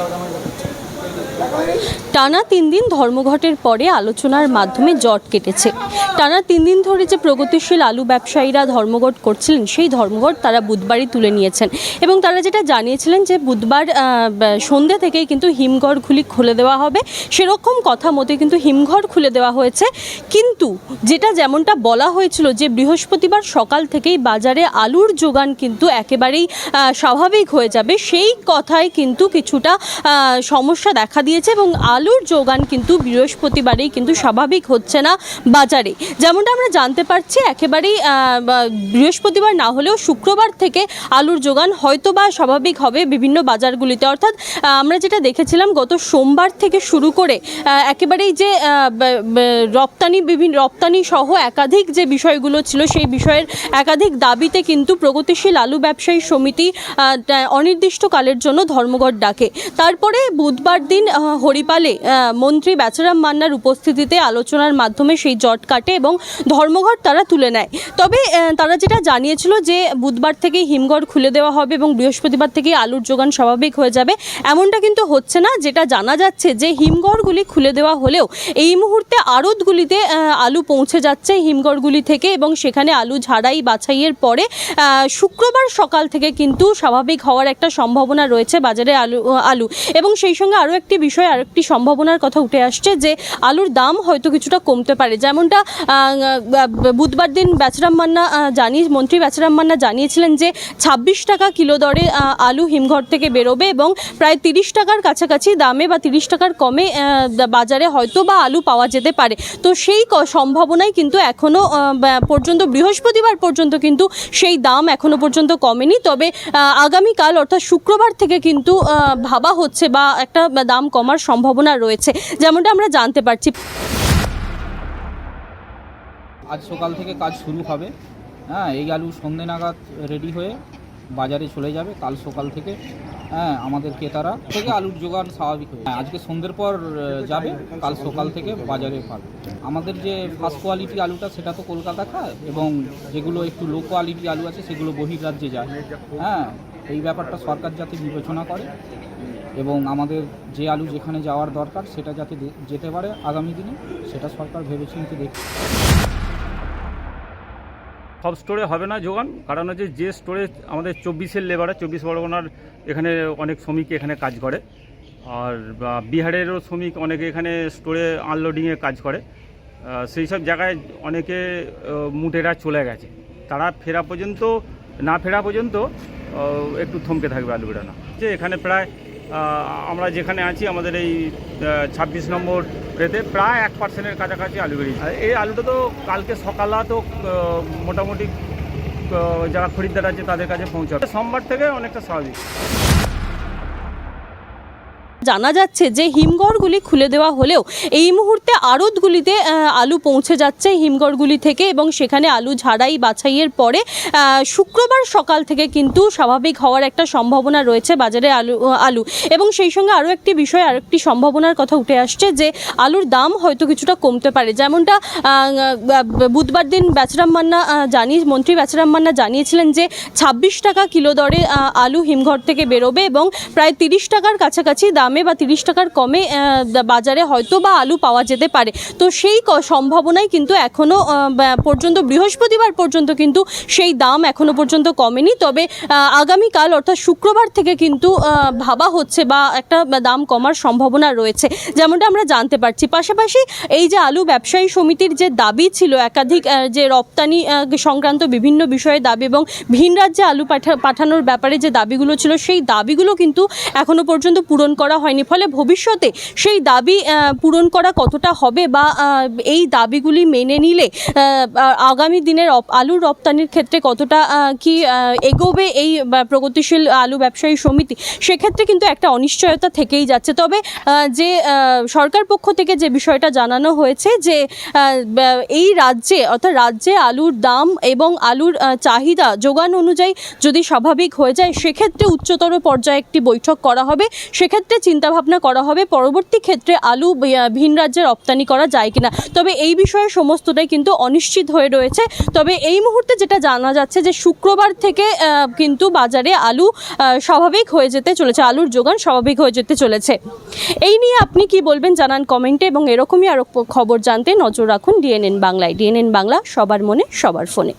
দাঁড়া দাঁড়া টানা তিন দিন ধর্মঘটের পরে আলোচনার মাধ্যমে জট কেটেছে। টানা তিন দিন ধরে যে প্রগতিশীল আলু ব্যবসায়ীরা ধর্মঘট করছিলেন, সেই ধর্মঘট তারা বুধবারই তুলে নিয়েছেন। এবং তারা যেটা জানিয়েছিলেন যে বুধবার সন্ধ্যে থেকেই কিন্তু হিমঘরগুলি খুলে দেওয়া হবে। সেরকম কথা মতে কিন্তু হিমঘর খুলে দেওয়া হয়েছে। কিন্তু যেটা যেমনটা বলা হয়েছিল যে বৃহস্পতিবার সকাল থেকেই বাজারে আলুর যোগান কিন্তু একেবারেই স্বাভাবিক হয়ে যাবে, সেই কথায় কিন্তু কিছুটা সমস্যা দেখা দিয়েছে এবং আলুর যোগান কিন্তু বৃহস্পতিবারেই কিন্তু স্বাভাবিক হচ্ছে না বাজারে। যেমনটা আমরা জানতে পারছি, একেবারেই বৃহস্পতিবার না হলেও শুক্রবার থেকে আলুর যোগান হয়তো বা স্বাভাবিক হবে বিভিন্ন বাজারগুলিতে। অর্থাৎ আমরা যেটা দেখেছিলাম, গত সোমবার থেকে শুরু করে একেবারেই যে রপ্তানি, বিভিন্ন রপ্তানি সহ একাধিক যে বিষয়গুলো ছিল, সেই বিষয়ের একাধিক দাবিতে কিন্তু প্রগতিশীল আলু ব্যবসায়ী সমিতি অনির্দিষ্টকালের জন্য ধর্মঘট ডাকে। তারপরে বুধবার দিন হরিপালে মন্ত্রী বেচারাম মান্নার উপস্থিতিতে আলোচনার মাধ্যমে সেই জট কাটে এবং ধর্মঘট তারা তুলে নেয়। তবে তারা যেটা জানিয়েছিল যে বুধবার থেকেই হিমঘর খুলে দেওয়া হবে এবং বৃহস্পতিবার থেকেই আলুর যোগান স্বাভাবিক হয়ে যাবে, এমনটা কিন্তু হচ্ছে না। যেটা জানা যাচ্ছে যে হিমঘরগুলি খুলে দেওয়া হলেও এই মুহূর্তে আড়তগুলিতে আলু পৌঁছে যাচ্ছে হিমঘরগুলি থেকে এবং সেখানে আলু ঝাড়াই বাছাইয়ের পরে শুক্রবার সকাল থেকে কিন্তু স্বাভাবিক হওয়ার একটা সম্ভাবনা রয়েছে বাজারে আলু আলু। এবং সেই সঙ্গে আরও একটি বিষয় আর একটি সম্ভাবনার কথা উঠে আসছে যে আলুর দাম হয়তো কিছুটা কমতে পারে। যেমনটা বুধবার দিন বেচরাম মান্না জানিয়ে, মন্ত্রী বেচরাম মান্না জানিয়েছিলেন যে ছাব্বিশ টাকা কিলো দরে আলু হিমঘর থেকে বেরোবে এবং প্রায় তিরিশ টাকার কাছাকাছি দামে বা তিরিশ টাকার কমে বাজারে হয়তো বা আলু পাওয়া যেতে পারে। তো সেই সম্ভাবনাই কিন্তু এখনও পর্যন্ত, বৃহস্পতিবার পর্যন্ত কিন্তু সেই দাম এখনও পর্যন্ত কমেনি। তবে আগামীকাল অর্থাৎ শুক্রবার থেকে কিন্তু ভাবা হচ্ছে বা একটা দাম কমার সম্ভাবনা রয়েছে যেমনটা আমরা জানতে পারছি। আজ সকাল থেকে কাজ শুরু হবে। হ্যাঁ এই আলু সন্ধে নাগাদ রেডি হয়ে বাজারে চলে যাবে কাল সকাল থেকে হ্যাঁ আমাদের ক্রেতারা থেকে আলুর যোগান স্বাভাবিক হয়ে হ্যাঁ, আজকে সন্ধ্যের পর যাবে কাল সকাল থেকে বাজারে পাবে। আমাদের যে ফার্স্ট কোয়ালিটি আলুটা সেটা তো কলকাতা খায় এবং যেগুলো একটু লো কোয়ালিটি আলু আছে সেগুলো বহির্রাজ্যে যায়। হ্যাঁ এই ব্যাপারটা সরকার যাতে বিবেচনা করে। এবং আমাদের যে আলু যেখানে যাওয়ার দরকার সেটা যাতে যেতে পারে আগামী দিনে, সেটা সরকার ভেবেচিন্তে দেখবে সব স্টোরে হবে না যোগান, কারণ হচ্ছে যে স্টোরে আমাদের চব্বিশের লেবারে চব্বিশ পরগনার এখানে অনেক শ্রমিক এখানে কাজ করে। আর বিহারেরও শ্রমিক অনেকে এখানে স্টোরে আনলোডিংয়ে কাজ করে। সেই সব জায়গায় অনেকে মুটেরা চলে গেছে। তারা ফেরা পর্যন্ত, না ফেরা পর্যন্ত একটু থমকে থাকবে আলু বেড়ানো। যে এখানে প্রায় আমরা যেখানে আছি, আমাদের এই ছাব্বিশ নম্বর রেতে প্রায় এক পার্সেন্টের কাছাকাছি আলু বেরিয়েছে। এই আলুটা তো কালকে সকালা তো মোটামুটি যারা খরিদ্দার আছে তাদের কাছে পৌঁছাবে। সোমবার থেকে অনেকটা স্বাভাবিক। জানা যাচ্ছে যে হিমঘরগুলি খুলে দেওয়া হলেও এই মুহূর্তে আড়তগুলিতে আলু পৌঁছে যাচ্ছে হিমঘরগুলি থেকে এবং সেখানে আলু ঝাড়াই বাছাইয়ের পরে শুক্রবার সকাল থেকে কিন্তু স্বাভাবিক হওয়ার একটা সম্ভাবনা রয়েছে বাজারে আলু আলু। এবং সেই সঙ্গে আরও একটি বিষয় আরও একটি সম্ভাবনার কথা উঠে আসছে যে আলুর দাম হয়তো কিছুটা কমতে পারে। যেমনটা বুধবার দিন বেচরাম মান্না জানিয়ে মন্ত্রী বেচরাম মান্না জানিয়েছিলেন যে ছাব্বিশ টাকা কিলো দরে আলু হিমঘর থেকে বেরোবে এবং প্রায় তিরিশ টাকার কাছাকাছি দামে বা তিরিশ টাকার কমে বাজারে হয়তো বা আলু পাওয়া যেতে পারে। তো সেই সম্ভাবনাই কিন্তু এখনও পর্যন্ত, বৃহস্পতিবার পর্যন্ত কিন্তু সেই দাম এখনও পর্যন্ত কমেনি। তবে আগামীকাল অর্থাৎ শুক্রবার থেকে কিন্তু ভাবা হচ্ছে বা একটা দাম কমার সম্ভাবনা রয়েছে। যেমনটা আমরা জানতে পারছি। পাশাপাশি এই যে আলু ব্যবসায়ী সমিতির যে দাবি ছিল, একাধিক যে রপ্তানি সংক্রান্ত বিভিন্ন বিষয়ে দাবি এবং ভিন রাজ্যে আলু পাঠা- পাঠানোর ব্যাপারে যে দাবিগুলো ছিল, সেই দাবিগুলো কিন্তু এখনও পর্যন্ত পূরণ করা হয়নি। ফলে ভবিষ্যতে সেই দাবি পূরণ করা কতটা হবে বা এই দাবিগুলি মেনে নিলে আগামী দিনের আলুর রপ্তানির ক্ষেত্রে কতটা কি এগোবে এই প্রগতিশীল আলু ব্যবসায়ী সমিতি, সেক্ষেত্রে কিন্তু একটা অনিশ্চয়তা থেকেই যাচ্ছে। তবে যে সরকার পক্ষ থেকে যে বিষয়টা জানানো হয়েছে যে এই রাজ্যে, অর্থাৎ রাজ্যে আলুর দাম এবং আলুর চাহিদা যোগান অনুযায়ী যদি স্বাভাবিক হয়ে যায়, সেক্ষেত্রে উচ্চতর পর্যায়ে একটি বৈঠক করা হবে। সেক্ষেত্রে চিন্তাভাবনা করা হবে, পরবর্তী ক্ষেত্রে আলু ভিন রাজ্যে রপ্তানি করা যায় কিনা। তবে এই বিষয়ে সমস্তটাই কিন্তু অনিশ্চিত হয়ে রয়েছে। তবে এই মুহূর্তে যেটা জানা যাচ্ছে যে, শুক্রবার থেকে কিন্তু বাজারে আলু স্বাভাবিক হয়ে যেতে চলেছে, আলুর যোগান স্বাভাবিক হয়ে যেতে চলেছে। এই নিয়ে আপনি কি বলবেন জানান কমেন্টে এবং এরকমই আরও খবর জানতে নজর রাখুন ডিএনএন বাংলায়। ডিএনএন বাংলা, সবার মনে, সবার ফোনে।